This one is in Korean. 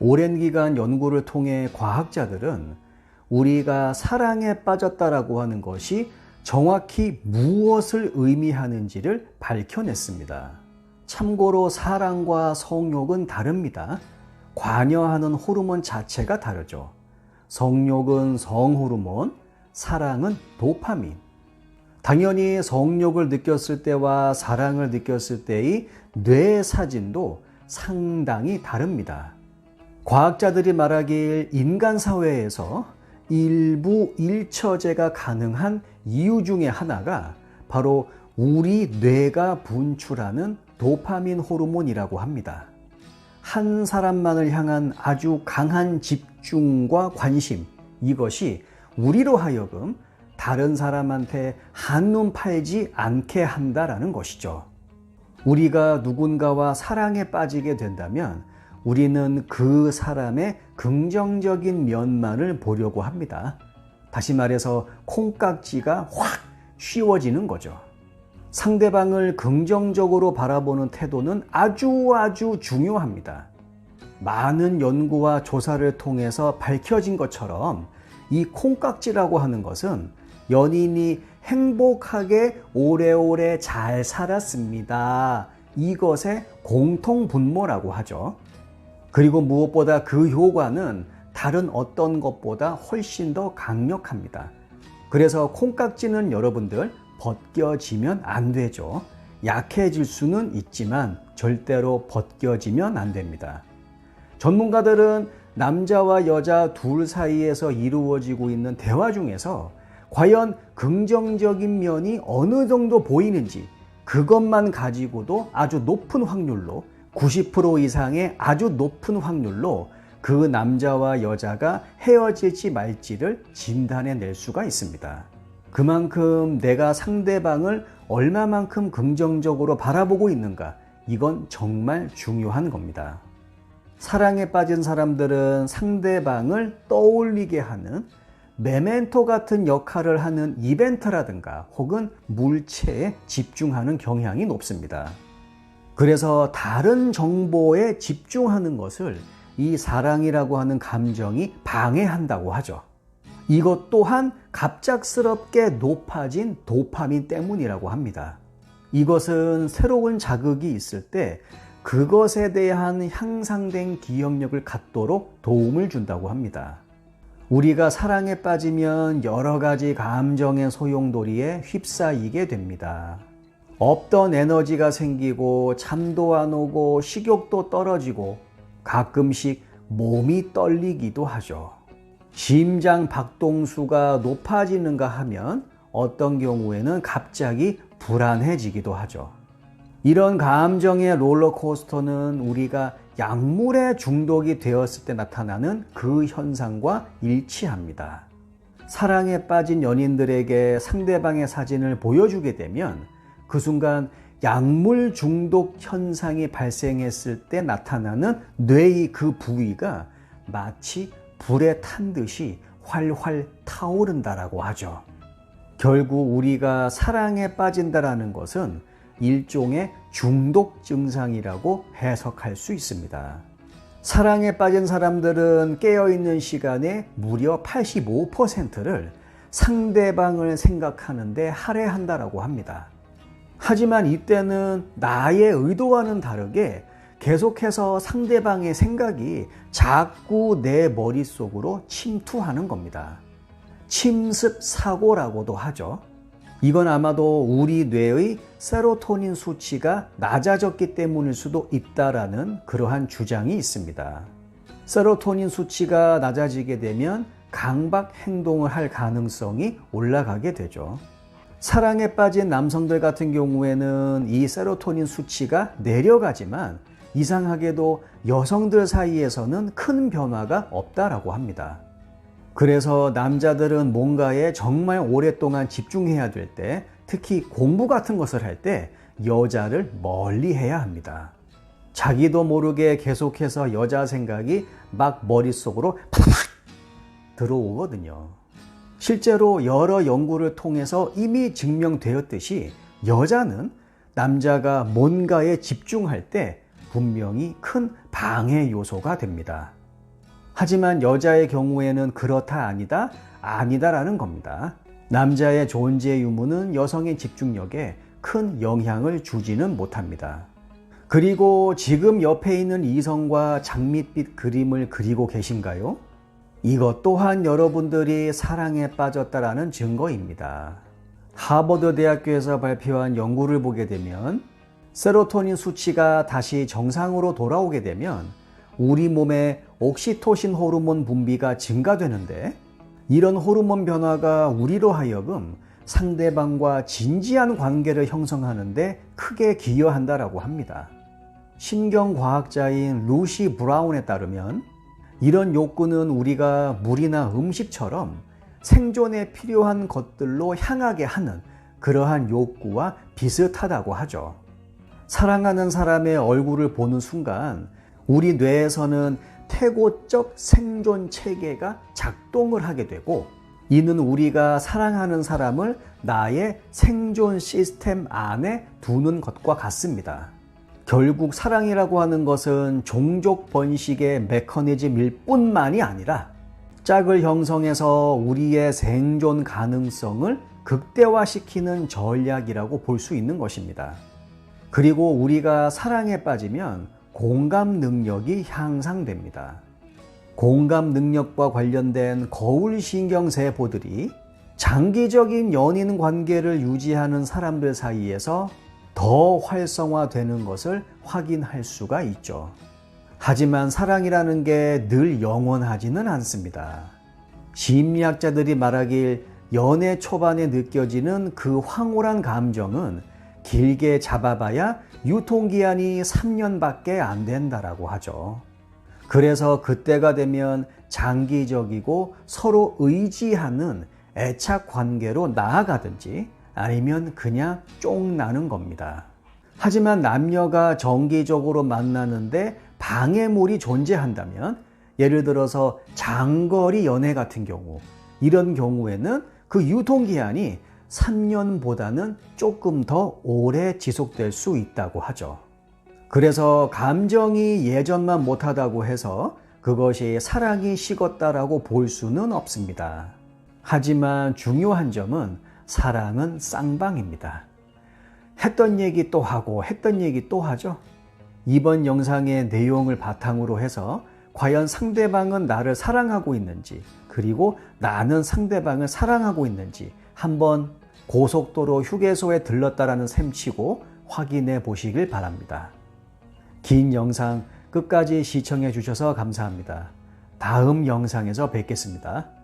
오랜 기간 연구를 통해 과학자들은 우리가 사랑에 빠졌다라고 하는 것이 정확히 무엇을 의미하는지를 밝혀냈습니다. 참고로 사랑과 성욕은 다릅니다. 관여하는 호르몬 자체가 다르죠. 성욕은 성호르몬, 사랑은 도파민. 당연히 성욕을 느꼈을 때와 사랑을 느꼈을 때의 뇌 사진도 상당히 다릅니다. 과학자들이 말하길 인간 사회에서 일부 일처제가 가능한 이유 중에 하나가 바로 우리 뇌가 분출하는 도파민 호르몬이라고 합니다. 한 사람만을 향한 아주 강한 집중과 관심, 이것이 우리로 하여금 다른 사람한테 한눈 팔지 않게 한다라는 것이죠. 우리가 누군가와 사랑에 빠지게 된다면 우리는 그 사람의 긍정적인 면만을 보려고 합니다. 다시 말해서 콩깍지가 확 쉬워지는 거죠. 상대방을 긍정적으로 바라보는 태도는 아주 아주 중요합니다. 많은 연구와 조사를 통해서 밝혀진 것처럼 이 콩깍지라고 하는 것은 연인이 행복하게 오래오래 잘 살았습니다. 이것의 공통 분모라고 하죠. 그리고 무엇보다 그 효과는 다른 어떤 것보다 훨씬 더 강력합니다. 그래서 콩깍지는 여러분들 벗겨지면 안 되죠. 약해질 수는 있지만 절대로 벗겨지면 안 됩니다. 전문가들은 남자와 여자 둘 사이에서 이루어지고 있는 대화 중에서 과연 긍정적인 면이 어느 정도 보이는지 그것만 가지고도 아주 높은 확률로 90% 이상의 아주 높은 확률로 그 남자와 여자가 헤어질지 말지를 진단해 낼 수가 있습니다. 그만큼 내가 상대방을 얼마만큼 긍정적으로 바라보고 있는가, 이건 정말 중요한 겁니다. 사랑에 빠진 사람들은 상대방을 떠올리게 하는 메멘토 같은 역할을 하는 이벤트라든가 혹은 물체에 집중하는 경향이 높습니다. 그래서 다른 정보에 집중하는 것을 이 사랑이라고 하는 감정이 방해한다고 하죠. 이것 또한 갑작스럽게 높아진 도파민 때문이라고 합니다. 이것은 새로운 자극이 있을 때 그것에 대한 향상된 기억력을 갖도록 도움을 준다고 합니다. 우리가 사랑에 빠지면 여러 가지 감정의 소용돌이에 휩싸이게 됩니다. 없던 에너지가 생기고 잠도 안 오고 식욕도 떨어지고 가끔씩 몸이 떨리기도 하죠. 심장 박동수가 높아지는가 하면 어떤 경우에는 갑자기 불안해지기도 하죠. 이런 감정의 롤러코스터는 우리가 약물에 중독이 되었을 때 나타나는 그 현상과 일치합니다. 사랑에 빠진 연인들에게 상대방의 사진을 보여주게 되면 그 순간 약물 중독 현상이 발생했을 때 나타나는 뇌의 그 부위가 마치 불에 탄 듯이 활활 타오른다라고 하죠. 결국 우리가 사랑에 빠진다라는 것은 일종의 중독 증상이라고 해석할 수 있습니다. 사랑에 빠진 사람들은 깨어있는 시간의 무려 85%를 상대방을 생각하는데 할애한다라고 합니다. 하지만 이때는 나의 의도와는 다르게 계속해서 상대방의 생각이 자꾸 내 머릿속으로 침투하는 겁니다. 침습 사고라고도 하죠. 이건 아마도 우리 뇌의 세로토닌 수치가 낮아졌기 때문일 수도 있다라는 그러한 주장이 있습니다. 세로토닌 수치가 낮아지게 되면 강박 행동을 할 가능성이 올라가게 되죠. 사랑에 빠진 남성들 같은 경우에는 이 세로토닌 수치가 내려가지만 이상하게도 여성들 사이에서는 큰 변화가 없다라고 합니다. 그래서 남자들은 뭔가에 정말 오랫동안 집중해야 될 때, 특히 공부 같은 것을 할 때 여자를 멀리 해야 합니다. 자기도 모르게 계속해서 여자 생각이 막 머릿속으로 팍팍 들어오거든요. 실제로 여러 연구를 통해서 이미 증명되었듯이 여자는 남자가 뭔가에 집중할 때 분명히 큰 방해 요소가 됩니다. 하지만 여자의 경우에는 그렇다 아니다, 아니다라는 겁니다. 남자의 존재 유무는 여성의 집중력에 큰 영향을 주지는 못합니다. 그리고 지금 옆에 있는 이성과 장밋빛 그림을 그리고 계신가요? 이것 또한 여러분들이 사랑에 빠졌다라는 증거입니다. 하버드 대학교에서 발표한 연구를 보게 되면 세로토닌 수치가 다시 정상으로 돌아오게 되면 우리 몸의 옥시토신 호르몬 분비가 증가되는데 이런 호르몬 변화가 우리로 하여금 상대방과 진지한 관계를 형성하는데 크게 기여한다라고 합니다. 신경과학자인 루시 브라운에 따르면 이런 욕구는 우리가 물이나 음식처럼 생존에 필요한 것들로 향하게 하는 그러한 욕구와 비슷하다고 하죠. 사랑하는 사람의 얼굴을 보는 순간 우리 뇌에서는 태고적 생존 체계가 작동을 하게 되고 이는 우리가 사랑하는 사람을 나의 생존 시스템 안에 두는 것과 같습니다. 결국 사랑이라고 하는 것은 종족 번식의 메커니즘일 뿐만이 아니라 짝을 형성해서 우리의 생존 가능성을 극대화시키는 전략이라고 볼 수 있는 것입니다. 그리고 우리가 사랑에 빠지면 공감 능력이 향상됩니다. 공감 능력과 관련된 거울 신경세포들이 장기적인 연인 관계를 유지하는 사람들 사이에서 더 활성화되는 것을 확인할 수가 있죠. 하지만 사랑이라는 게 늘 영원하지는 않습니다. 심리학자들이 말하길 연애 초반에 느껴지는 그 황홀한 감정은 길게 잡아봐야 유통기한이 3년밖에 안 된다라고 하죠. 그래서 그때가 되면 장기적이고 서로 의지하는 애착 관계로 나아가든지 아니면 그냥 쫑 나는 겁니다. 하지만 남녀가 정기적으로 만나는데 방해물이 존재한다면 예를 들어서 장거리 연애 같은 경우 이런 경우에는 그 유통기한이 3년보다는 조금 더 오래 지속될 수 있다고 하죠. 그래서 감정이 예전만 못하다고 해서 그것이 사랑이 식었다라고 볼 수는 없습니다. 하지만 중요한 점은 사랑은 쌍방입니다. 했던 얘기 또 하고 했던 얘기 또 하죠. 이번 영상의 내용을 바탕으로 해서 과연 상대방은 나를 사랑하고 있는지 그리고 나는 상대방을 사랑하고 있는지 한번 고속도로 휴게소에 들렀다라는 셈치고 확인해 보시길 바랍니다. 긴 영상 끝까지 시청해 주셔서 감사합니다. 다음 영상에서 뵙겠습니다.